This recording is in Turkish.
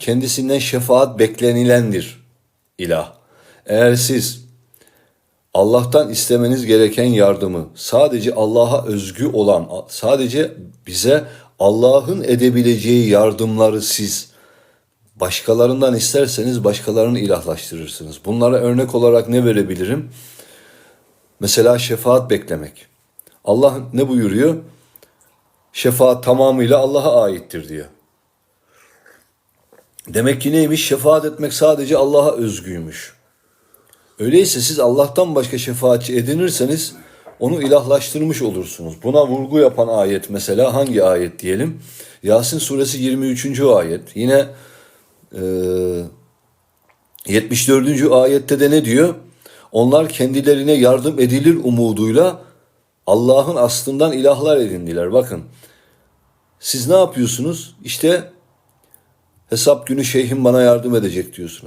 kendisinden şefaat beklenilendir ilah. Eğer siz Allah'tan istemeniz gereken yardımı sadece Allah'a özgü olan, sadece bize Allah'ın edebileceği yardımları siz başkalarından isterseniz başkalarını ilahlaştırırsınız. Bunlara örnek olarak ne verebilirim? Mesela şefaat beklemek. Allah ne buyuruyor? Şefaat tamamıyla Allah'a aittir diyor. Demek ki neymiş? Şefaat etmek sadece Allah'a özgüymüş. Öyleyse siz Allah'tan başka şefaatçi edinirseniz onu ilahlaştırmış olursunuz. Buna vurgu yapan ayet mesela hangi ayet diyelim? Yasin suresi 23. ayet. Yine e, 74. ayette de ne diyor? Onlar kendilerine yardım edilir umuduyla Allah'ın aslından ilahlar edindiler. Bakın siz ne yapıyorsunuz? İşte hesap günü şeyhim bana yardım edecek diyorsunuz.